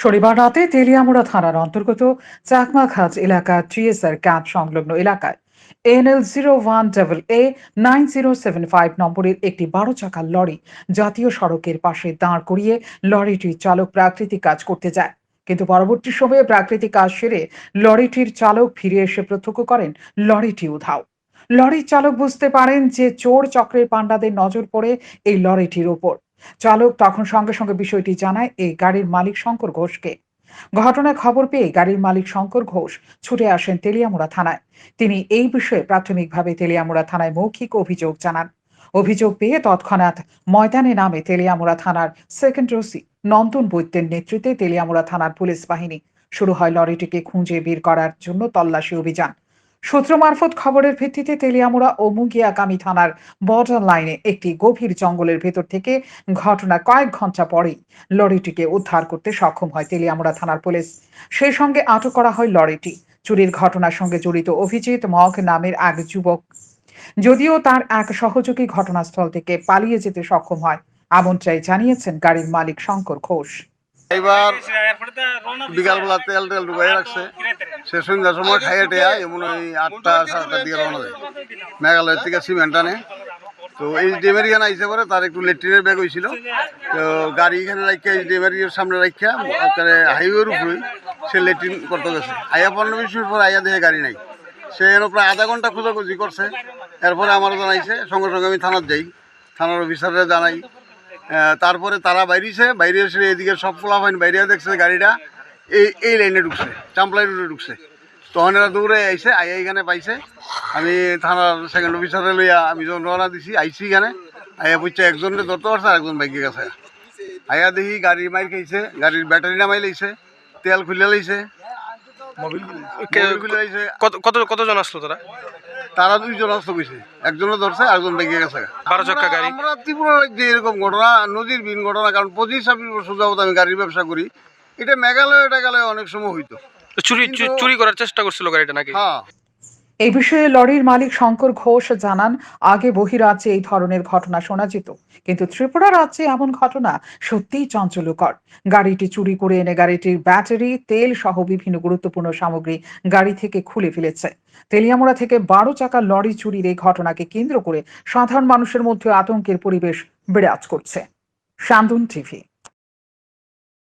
শনিবার রাতে তেলিয়ামুড়া থানার অন্তর্গত চাকমাঘাট এলাকার টিএসআর ক্যাম্প সংলগ্ন এলাকায় NL zero one double A nine zero seven five নম্বরের একটি বারো চাকার লরি জাতীয় সড়কের পাশে দাঁড় করিয়ে লরিটির চালক প্রাকৃতিক কাজ করতে যায়। কিন্তু পরবর্তী সময়ে প্রাকৃতিক কাজ সেরে লরিটির চালক ফিরে এসে প্রত্যক্ষ করেন, লরিটি উধাও। লরির চালক বুঝতে পারেন যে চোর চক্রের পাণ্ডাদের নজর পড়ে এই লরিটির ওপর। চালক তখন সঙ্গে সঙ্গে বিষয়টি জানায় এই গাড়ির মালিক শঙ্কর ঘোষকে। ঘটনার খবর পেয়ে গাড়ির মালিক শঙ্কর ঘোষ ছুটে আসেন তেলিয়ামুড়া থানায়। তিনি এই বিষয়ে প্রাথমিকভাবে তেলিয়ামুড়া থানায় মৌখিক অভিযোগ জানান। অভিযোগ পেয়ে তৎক্ষণাৎ ময়দানে নামে তেলিয়ামুড়া থানার সেকেন্ড ওসি নন্দন বৈদ্যের নেতৃত্বে তেলিয়ামুড়া থানার পুলিশ বাহিনী। শুরু হয় লরিটিকে খুঁজে বের করার জন্য তল্লাশি অভিযান। সূত্র মারফত খবরের ভিত্তিতে তেলিয়ামুড়া ও মুগিয়াকামী থানার বর্ডার লাইনে একটি গভীর জঙ্গলের ভেতর থেকে ঘটনা কয়েক ঘণ্টা পরেই লরিটিকে উদ্ধার করতে সক্ষম হয় তেলিয়ামুড়া থানার পুলিশ। সেই সঙ্গে আটক করা হয় লরিটি। চুরির ঘটনার সঙ্গে জড়িত অভিজিৎ মগ নামের এক যুবক। যদিও তার এক সহযোগী ঘটনাস্থল থেকে পালিয়ে যেতে সক্ষম হয় এমনটাই জানিয়েছেন গাড়ির মালিক শঙ্কর ঘোষ। এবার বিকালবেলা তেল টেল ঢুকাই রাখছে। সে সন্ধ্যার সময় খাইয়ে এমন ওই আটটা সাড়ে আটটার দিকে রওনা দেয়। মেঘালয়ের থেকে সিমেন্ট আনে। তো এই ডেমেরিয়ান আইসে পরে, তার একটু লেট্রিনের ব্যাগ হয়েছিল তো গাড়ি এখানে রাখিয়া এই ডেমেরিয়ার সামনে রাখিয়া একেবারে হাইওয়ের উপরে সে লেট্রিন করতে গেছে। আইয়া পনেরো বিশ মিনিট পর আইয়া দেখে গাড়ি নাই। সে এনে প্রায় আধা ঘণ্টা খোঁজাখুঁজি করছে। এরপরে আমারও জানাইছে, সঙ্গে সঙ্গে আমি থানার যাই। থানার অফিসাররা জানাই। তারপরে তারা বাইরেছে, বাইরে এসে এদিকে সব হয়নি বাইরে দেখছে গাড়িটা। এই এই লাইনে ঢুকছে চাম্পলাই রোডে ঢুকছে। তখন এরা দৌড়ে আইসে আইয়া এখানে পাইছে। আমি থানার সেকেন্ড অফিসারে লইয়া আমি যখন রওনা দিছি আইসি এখানে। আইয়া বুঝছে একজনের ধরতে পারছে আর একজন বাইকে গেছে আইয়া দেখি গাড়ি মাইর খাইছে গাড়ির ব্যাটারি নামাই লাইছে তেল খুলে লাইছে। কত কত কতজন আসলো তারা? তারা দুইজন অস্ত কইছে একজনে ধরছে আরেকজন বাইকে গেছে বারো চাকা গাড়ি। আমরা ত্রিপুরা রাজ্যে এরকম ঘটনা নদীর বিন ঘটনা কারণ পঁচিশ ছাব্বিশ বছর যাবত আমি গাড়ির ব্যবসা করি। এটা মেঘালয় টেঘালয় অনেক সময় হইতো। চুরি চুরি করার চেষ্টা করছিল গাড়িটা নাকি? হ্যাঁ। এই বিষয়ে লরির মালিক শঙ্কর ঘোষ জানান আগে বহিরাজ্যে এই ধরনের ঘটনা শোনা যেত কিন্তু ত্রিপুরা রাজ্যে এমন ঘটনা সত্যিই চঞ্চলকর গাড়িটি চুরি করে এনে গাড়িটির ব্যাটারি তেল সহ বিভিন্ন গুরুত্বপূর্ণ সামগ্রী গাড়ি থেকে খুলে ফেলেছে। তেলিয়ামুড়া থেকে বারো চাকা লরি চুরির এই ঘটনাকে কেন্দ্র করে সাধারণ মানুষের মধ্যে আতঙ্কের পরিবেশ বিরাজ করছে। শান্তন টিভি।